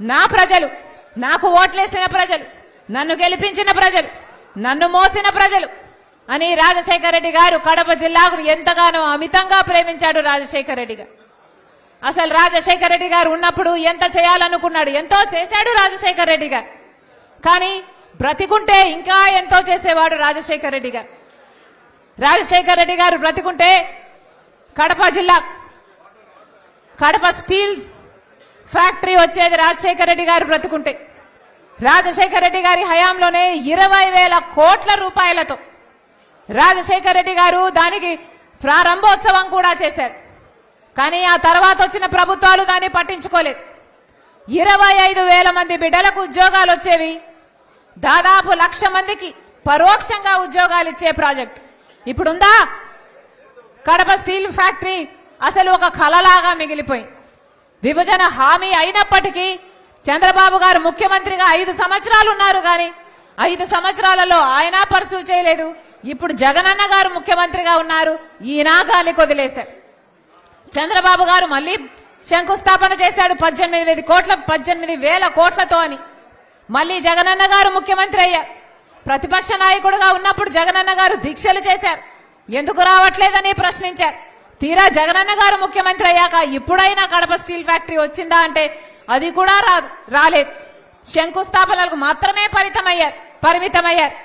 నా ప్రజలు నాకు ఓట్లేసిన ప్రజలు నన్ను గెలిపించిన ప్రజలు నన్ను మోసిన ప్రజలు అని రాజశేఖర రెడ్డి గారు కడప జిల్లాకు ఎంతగానో అమితంగా ప్రేమించాడు రాజశేఖర రెడ్డి గారు. అసలు రాజశేఖర రెడ్డి గారు ఉన్నప్పుడు ఎంత చేయాలనుకున్నాడు ఎంతో చేశాడు రాజశేఖర రెడ్డి గారు. కానీ బ్రతికుంటే ఇంకా ఎంతో చేసేవాడు రాజశేఖర రెడ్డి గారు. రాజశేఖర రెడ్డి గారు బ్రతికుంటే కడప జిల్లా కడప స్టీల్స్ ఫ్యాక్టరీ వచ్చేది రాజశేఖర రెడ్డి గారు బ్రతుకుంటే. రాజశేఖర రెడ్డి గారి హయాంలోనే ఇరవై వేల కోట్ల రూపాయలతో రాజశేఖర రెడ్డి గారు దానికి ప్రారంభోత్సవం కూడా చేశారు. కానీ ఆ తర్వాత వచ్చిన ప్రభుత్వాలు దాన్ని పట్టించుకోలేదు. ఇరవై ఐదు వేల మంది బిడ్డలకు ఉద్యోగాలు వచ్చేవి. దాదాపు లక్ష మందికి పరోక్షంగా ఉద్యోగాలు ఇచ్చే ప్రాజెక్ట్. ఇప్పుడుందా? కడప స్టీల్ ఫ్యాక్టరీ అసలు ఒక కలలాగా మిగిలిపోయింది. విభజన హామీ అయినప్పటికీ చంద్రబాబు గారు ముఖ్యమంత్రిగా ఐదు సంవత్సరాలు ఉన్నారు కానీ ఐదు సంవత్సరాలలో ఆయన పర్సూ చేయలేదు. ఇప్పుడు జగనన్న గారు ముఖ్యమంత్రిగా ఉన్నారు. ఈయన గాలి కొదిలేశారు చంద్రబాబు గారు మళ్ళీ శంకుస్థాపన చేశాడు పద్దెనిమిది కోట్ల పద్దెనిమిది వేల కోట్లతో అని. మళ్ళీ జగనన్న గారు ముఖ్యమంత్రి అయ్యారు. ప్రతిపక్ష నాయకుడుగా ఉన్నప్పుడు జగనన్న గారు దీక్షలు చేశారు. ఎందుకు రావట్లేదని ప్రశ్నించారు. తీరా జగనన్న గారు ముఖ్యమంత్రి అయ్యాక ఇప్పుడైనా కడప స్టీల్ ఫ్యాక్టరీ వచ్చిందా అంటే అది కూడా రాలేదు. శంకుస్థాపనలకు మాత్రమే పరితమయ్యారు పరిమితమయ్యారు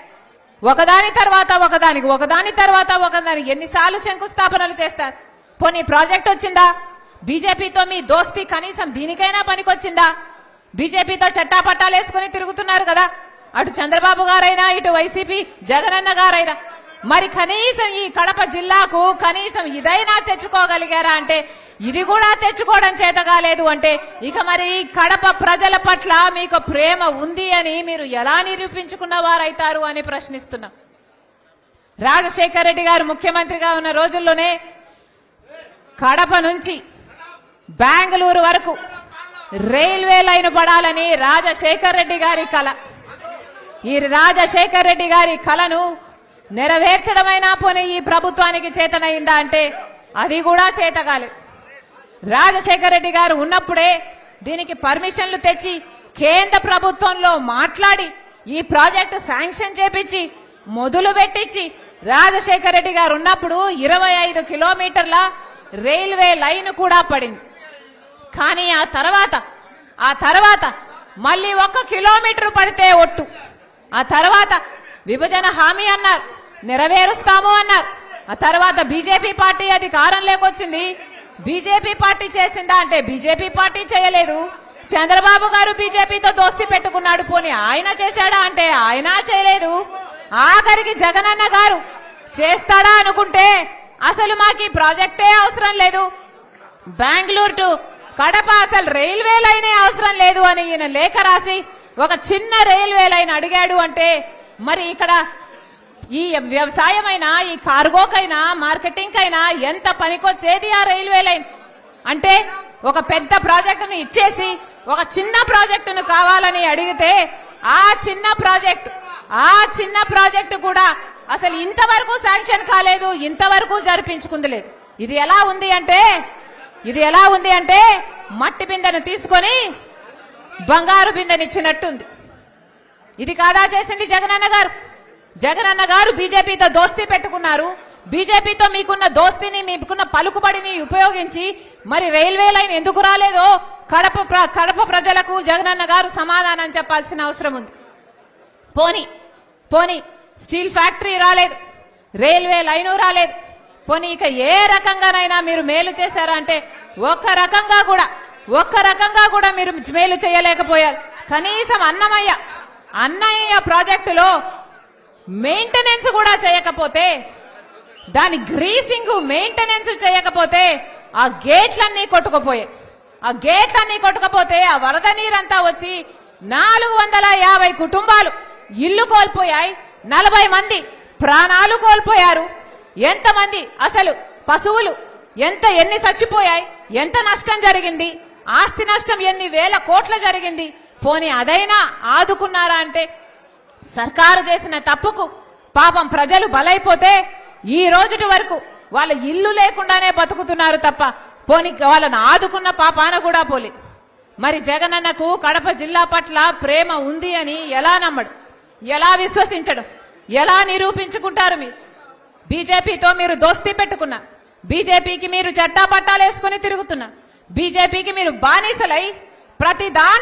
ఒకదాని తర్వాత ఒకదానికి ఒకదాని తర్వాత ఒకదానికి ఎన్నిసార్లు శంకుస్థాపనలు చేస్తారు. పోనీ ప్రాజెక్ట్ వచ్చిందా? బీజేపీతో మీ దోస్తి కనీసం దీనికైనా పనికొచ్చిందా? బీజేపీతో చట్టాపట్టాలు వేసుకుని తిరుగుతున్నారు కదా. అటు చంద్రబాబు గారైనా ఇటు వైసీపీ జగనన్న గారైనా. మరి కనీసం ఈ కడప జిల్లాకు కనీసం ఇదైనా తెచ్చుకోగలిగారా అంటే ఇది కూడా తెచ్చుకోవడం చేత కాలేదు అంటే ఇక మరి కడప ప్రజల పట్ల మీకు ప్రేమ ఉంది అని మీరు ఎలా నిరూపించుకున్న వారైతారు అని ప్రశ్నిస్తున్నాం. రాజశేఖర రెడ్డి గారు ముఖ్యమంత్రిగా ఉన్న రోజుల్లోనే కడప నుంచి బెంగళూరు వరకు రైల్వే లైన్ పడాలని రాజశేఖర్ రెడ్డి గారి కళ ఈ రాజశేఖర్ రెడ్డి గారి కళను నెరవేర్చడమైనా పోనీ ఈ ప్రభుత్వానికి చేతనైందా అంటే అది కూడా చేతగాలి. రాజశేఖర రెడ్డి గారు ఉన్నప్పుడే దీనికి పర్మిషన్లు తెచ్చి కేంద్ర ప్రభుత్వంలో మాట్లాడి ఈ ప్రాజెక్టు శాంక్షన్ చేపించి మొదలు పెట్టించి రాజశేఖర్ రెడ్డి గారు ఉన్నప్పుడు ఇరవై ఐదు కిలోమీటర్ల రైల్వే లైన్ కూడా పడింది. కానీ ఆ తర్వాత ఆ తర్వాత మళ్ళీ ఒక్క కిలోమీటర్ పడితే ఒట్టు. ఆ తర్వాత విభజన హామీ అన్నారు. నెరవేరుస్తాము అన్నారు. ఆ తర్వాత బీజేపీ పార్టీ అధికారం లేకొచ్చింది. బీజేపీ పార్టీ చేసిందా అంటే బీజేపీ పార్టీ చేయలేదు. చంద్రబాబు గారు బీజేపీతో దోస్తి పెట్టుకున్నాడు. పోనీ ఆయన చేశాడా అంటే ఆయన చేయలేదు. ఆఖరికి జగనన్న గారు చేస్తాడా అనుకుంటే అసలు మాకు ఈ ప్రాజెక్టే అవసరం లేదు. బెంగళూరు టు కడప అసలు రైల్వే లైనే అవసరం లేదు అని ఈయన లేఖ రాసి ఒక చిన్న రైల్వే లైన్ అడిగాడు అంటే మరి ఇక్కడ ఈ వ్యవసాయమైనా ఈ కార్గోకైనా మార్కెటింగ్ కైనా ఎంత పనికొచ్చేది ఆ రైల్వే లైన్? అంటే ఒక పెద్ద ప్రాజెక్టును ఇచ్చేసి ఒక చిన్న ప్రాజెక్టును కావాలని అడిగితే ఆ చిన్న ప్రాజెక్టు ఆ చిన్న ప్రాజెక్టు కూడా అసలు ఇంతవరకు శాంక్షన్ కాలేదు ఇంతవరకు జరిపించుకుంది లేదు. ఇది ఎలా ఉంది అంటే ఇది ఎలా ఉంది అంటే మట్టి బిందెను తీసుకొని బంగారు బిందెనిచ్చినట్టుంది. ఇది కాదా చేసింది జగనన్న గారు? జగనన్న గారు బీజేపీతో దోస్తీ పెట్టుకున్నారు. బీజేపీతో మీకున్న దోస్తీని మీకున్న పలుకుబడిని ఉపయోగించి మరి రైల్వే లైన్ ఎందుకు రాలేదో కడప కడప ప్రజలకు జగనన్న గారు సమాధానం చెప్పాల్సిన అవసరం ఉంది. పోని పోని స్టీల్ ఫ్యాక్టరీ రాలేదు రైల్వే లైను రాలేదు. పోనీ ఇక ఏ రకంగానైనా మీరు మేలు చేశారంటే ఒక్క రకంగా కూడా ఒక్క రకంగా కూడా మీరు మేలు చేయలేకపోయారు. కనీసం అన్నమయ్య అన్నయ్య ప్రాజెక్టులో మెయింటెనెన్స్ కూడా చేయకపోతే దాని గ్రీసింగ్ మెయింటెనెన్స్ చేయకపోతే ఆ గేట్లన్నీ కొట్టుకుపోయాయి ఆ గేట్లన్నీ కొట్టుకపోతే ఆ వరద నీరంతా వచ్చి నాలుగు వందల యాభై కుటుంబాలు ఇల్లు కోల్పోయాయి. నలభై మంది ప్రాణాలు కోల్పోయారు. ఎంతమంది అసలు పశువులు ఎంత ఎన్ని చచ్చిపోయాయి ఎంత నష్టం జరిగింది ఆస్తి నష్టం ఎన్ని వేల కోట్ల జరిగింది పోనీ అదైనా ఆదుకున్నారా అంటే సర్కారు చేసిన తప్పుకు పాపం ప్రజలు బలైపోతే ఈ రోజుటి వరకు వాళ్ళ ఇల్లు లేకుండానే బతుకుతున్నారు తప్ప పోనీ వాళ్ళని ఆదుకున్న పాపాన కూడా పోలే. మరి జగనన్నకు కడప జిల్లా పట్ల ప్రేమ ఉంది అని ఎలా నమ్మడు? ఎలా విశ్వసించడం? ఎలా నిరూపించుకుంటారు మీరు? బీజేపీతో మీరు దోస్తీ పెట్టుకున్న బీజేపీకి మీరు చట్టా పట్టాలు వేసుకుని తిరుగుతున్నా బీజేపీకి మీరు బానిసలై ప్రతి